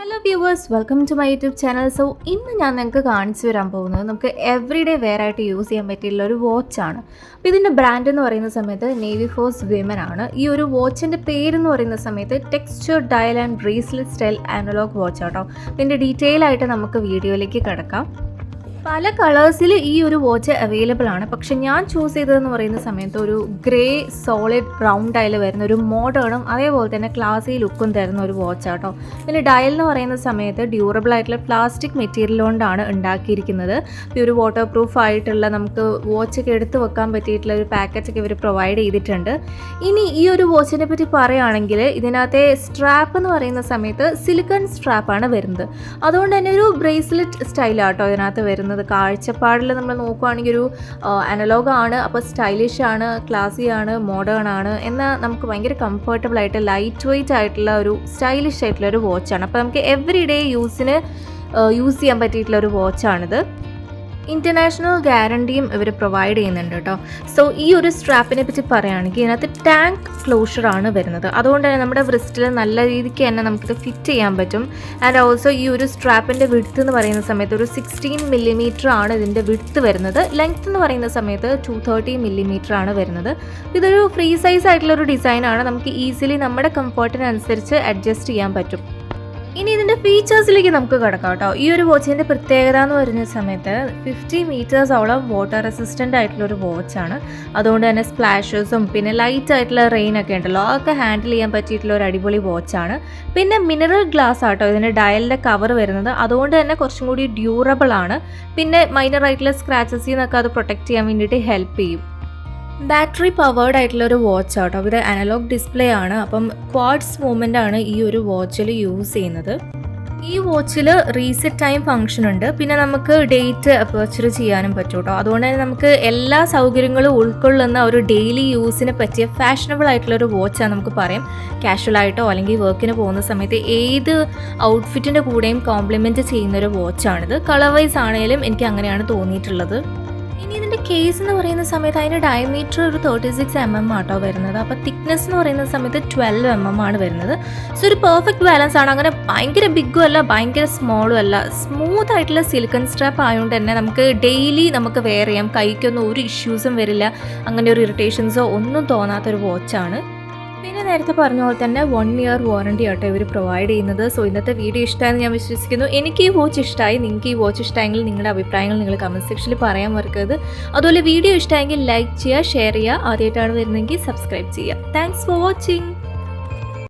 Hello viewers welcome to my YouTube channel so ഇന്ന് ഞാൻ നിങ്ങൾക്ക് കാണിച്ചു തരാൻ പോകുന്നത് നമുക്ക് എവറി ഡേ വെയർ ആയിട്ട് യൂസ് ചെയ്യാൻ പറ്റിയുള്ള ഒരു വാച്ചാണ് അപ്പോൾ ഇതിന്റെ ബ്രാൻഡ് എന്ന് പറയുന്ന സമയത്ത് നേവി ഫോഴ്സ് വിമൻ ആണ്. ഈ ഒരു വാച്ചിന്റെ പേരെന്ന് പറയുന്ന സമയത്ത് texture dial and bracelet style analogue watch auto. ഇതിന്റെ ഡീറ്റെയിൽ ആയിട്ട് നമുക്ക് വീഡിയോയിലേക്ക് കിടക്കാം. പല കളേഴ്സിൽ ഈ ഒരു വാച്ച് അവൈലബിൾ ആണ്. പക്ഷെ ഞാൻ ചൂസ് ചെയ്തതെന്ന് പറയുന്ന സമയത്ത് ഒരു ഗ്രേ സോളിഡ് റൗണ്ട് ഡയൽ വരുന്ന ഒരു മോഡേണും അതേപോലെ തന്നെ ക്ലാസി ലുക്കും തരുന്ന ഒരു വാച്ച് ആട്ടോ. പിന്നെ ഡയൽ എന്ന് പറയുന്ന സമയത്ത് ഡ്യൂറബിൾ ആയിട്ടുള്ള പ്ലാസ്റ്റിക് മെറ്റീരിയൽ കൊണ്ടാണ് ഉണ്ടാക്കിയിരിക്കുന്നത്. ഒരു വാട്ടർ പ്രൂഫ് ആയിട്ടുള്ള നമുക്ക് വാച്ചൊക്കെ എടുത്ത് വെക്കാൻ പറ്റിയിട്ടുള്ള ഒരു പാക്കറ്റൊക്കെ ഇവർ പ്രൊവൈഡ് ചെയ്തിട്ടുണ്ട്. ഇനി ഈ ഒരു വാച്ചിനെ പറ്റി പറയുകയാണെങ്കിൽ ഇതിനകത്തെ സ്ട്രാപ്പ് എന്ന് പറയുന്ന സമയത്ത് സിലിക്കൺ സ്ട്രാപ്പാണ് വരുന്നത്. അതുകൊണ്ട് തന്നെ ഒരു ബ്രേസ്ലെറ്റ് സ്റ്റൈലാട്ടോ ഇതിനകത്ത് വരുന്നത്. കാഴ്ചപ്പാടിൽ നമ്മൾ നോക്കുവാണെങ്കിൽ ഒരു അനലോഗാണ് അപ്പോൾ സ്റ്റൈലിഷ് ആണ് ക്ലാസി ആണ് മോഡേൺ ആണ് എന്നാൽ നമുക്ക് ഭയങ്കര കംഫർട്ടബിൾ ആയിട്ട് ലൈറ്റ് വെയിറ്റ് ആയിട്ടുള്ള ഒരു സ്റ്റൈലിഷ് ആയിട്ടുള്ള ഒരു വാച്ചാണ് അപ്പോൾ നമുക്ക് എവറി ഡേ യൂസിന് യൂസ് ചെയ്യാൻ പറ്റിയിട്ടുള്ള ഒരു വാച്ചാണിത് ഇന്റർനാഷണൽ ഗ്യാരണ്ടിയും ഇവർ പ്രൊവൈഡ് ചെയ്യുന്നുണ്ട് കേട്ടോ. സോ ഈ ഒരു സ്ട്രാപ്പിനെ പറ്റി പറയുകയാണെങ്കിൽ ഇതിനകത്ത് ടാങ്ക് ക്ലോഷർ ആണ് വരുന്നത്. അതുകൊണ്ട് തന്നെ നമ്മുടെ വ്രിസ്റ്റിൽ നല്ല രീതിക്ക് തന്നെ നമുക്കിത് ഫിറ്റ് ചെയ്യാൻ പറ്റും. ആൻഡ് ഓൾസോ ഈ ഒരു സ്ട്രാപ്പിന്റെ വിടുത്ത് എന്ന് പറയുന്ന സമയത്ത് ഒരു സിക്സ്റ്റീൻ മില്ലിമീറ്റർ ആണ് ഇതിന്റെ വിടുത്ത് വരുന്നത്. ലെങ്ത് എന്ന് പറയുന്ന സമയത്ത് ടു തേർട്ടി മില്ലിമീറ്റർ ആണ് വരുന്നത്. ഇതൊരു ഫ്രീ സൈസ് ആയിട്ടുള്ള ഒരു ഡിസൈനാണ് നമുക്ക് ഈസിലി നമ്മുടെ കംഫർട്ടിനനുസരിച്ച് അഡ്ജസ്റ്റ് ചെയ്യാൻ പറ്റും. ഇതിന്റെ ഫീച്ചേഴ്സിലേക്ക് നമുക്ക് കിടക്കാം കേട്ടോ. ഈ ഒരു വാച്ചിന്റെ പ്രത്യേകത എന്ന് പറയുന്ന സമയത്ത് ഫിഫ്റ്റി മീറ്റേഴ്സോളം വാട്ടർ റെസിസ്റ്റന്റ് ആയിട്ടുള്ള ഒരു വാച്ചാണ് അതുകൊണ്ട് തന്നെ സ്പ്ലാഷസും പിന്നെ ലൈറ്റ് ആയിട്ടുള്ള റെയിൻ ഒക്കെ ഉണ്ടല്ലോ അതൊക്കെ ഹാൻഡിൽ ചെയ്യാൻ പറ്റിയിട്ടുള്ള ഒരു അടിപൊളി വാച്ചാണ് പിന്നെ മിനറൽ ഗ്ലാസ് ആട്ടോ ഇതിന്റെ ഡയലിന്റെ കവർ വരുന്നത്. അതുകൊണ്ട് തന്നെ കുറച്ചും കൂടി ഡ്യൂറബിൾ ആണ്. പിന്നെ മൈനർ ആയിട്ടുള്ള സ്ക്രാച്ചസിൽ നിന്നൊക്കെ അത് പ്രൊട്ടക്റ്റ് ചെയ്യാൻ വേണ്ടിയിട്ട് ഹെൽപ്പ് ചെയ്യും. ബാറ്ററി പവേർഡ് ആയിട്ടുള്ള ഒരു വാച്ച് ആട്ടോ. ഇത് അനലോഗ് ഡിസ്പ്ലേ ആണ്. അപ്പം ക്വാഡ്സ് മൂവ്മെന്റ് ആണ് ഈ ഒരു വാച്ചിൽ യൂസ് ചെയ്യുന്നത്. ഈ വാച്ചിൽ റീസെറ്റ് ടൈം ഫംഗ്ഷൻ ഉണ്ട്. പിന്നെ നമുക്ക് ഡേറ്റ് അപ്പർച്ചർ ചെയ്യാനും പറ്റും കേട്ടോ അതുകൊണ്ട് തന്നെ നമുക്ക് എല്ലാ സൗകര്യങ്ങളും ഉൾക്കൊള്ളുന്ന ഒരു ഡെയിലി യൂസിനെ പറ്റിയ ഫാഷനബിൾ ആയിട്ടുള്ള ഒരു വാച്ചാണ് നമുക്ക് പറയാം. കാഷ്വൽ ആയിട്ടോ അല്ലെങ്കിൽ വർക്കിന് പോകുന്ന സമയത്ത് ഏത് ഔട്ട്ഫിറ്റിന്റെ കൂടെയും കോംപ്ലിമെന്റ് ചെയ്യുന്ന ഒരു വാച്ചാണിത് കളർ വൈസ് ആണെങ്കിലും എനിക്ക് അങ്ങനെയാണ് തോന്നിയിട്ടുള്ളത്. ഇനി ഇതിന്റെ കേസ് എന്ന് പറയുന്ന സമയത്ത് അതിന്റെ ഡയമീറ്റർ ഒരു തേർട്ടി സിക്സ് എം എം ആട്ടോ വരുന്നത്. അപ്പോൾ തിക്നെസ് എന്ന് പറയുന്ന സമയത്ത് ട്വൽവ് എം എം ആണ് വരുന്നത്. സോ ഒരു പെർഫെക്റ്റ് ബാലൻസ് ആണ്. അങ്ങനെ ഭയങ്കര ബിഗും അല്ല ഭയങ്കര സ്മോളും അല്ല. സ്മൂത്ത് ആയിട്ടുള്ള സിലിക്കൺ സ്ട്രാപ്പ് ആയതുകൊണ്ട് തന്നെ നമുക്ക് ഡെയിലി നമുക്ക് വെയർ ചെയ്യാം. കൈക്കൊന്നും ഒരു ഇഷ്യൂസും വരില്ല. അങ്ങനെ ഒരു ഇറിറ്റേഷൻസോ ഒന്നും തോന്നാത്തൊരു വാച്ചാണ് പിന്നെ നേരത്തെ പറഞ്ഞ പോലെ തന്നെ വൺ ഇയർ വാറണ്ടി ആട്ടോ ഇവർ പ്രൊവൈഡ് ചെയ്യുന്നത്. സോ ഇന്നത്തെ വീഡിയോ ഇഷ്ടമായെന്ന് ഞാൻ വിശ്വസിക്കുന്നു. എനിക്ക് ഈ വാച്ച് ഇഷ്ടമായി. നിങ്ങൾക്ക് ഈ വാച്ച് ഇഷ്ടമായെങ്കിൽ നിങ്ങളുടെ അഭിപ്രായങ്ങൾ നിങ്ങൾ കമന്റ് സെക്ഷനിൽ പറയാൻ മറക്കരുത്. അതുപോലെ വീഡിയോ ഇഷ്ടമായെങ്കിൽ ലൈക്ക് ചെയ്യുക ഷെയർ ചെയ്യുക. ആദ്യമായിട്ടാണ് വരുന്നതെങ്കിൽ സബ്സ്ക്രൈബ് ചെയ്യുക. Thanks for watching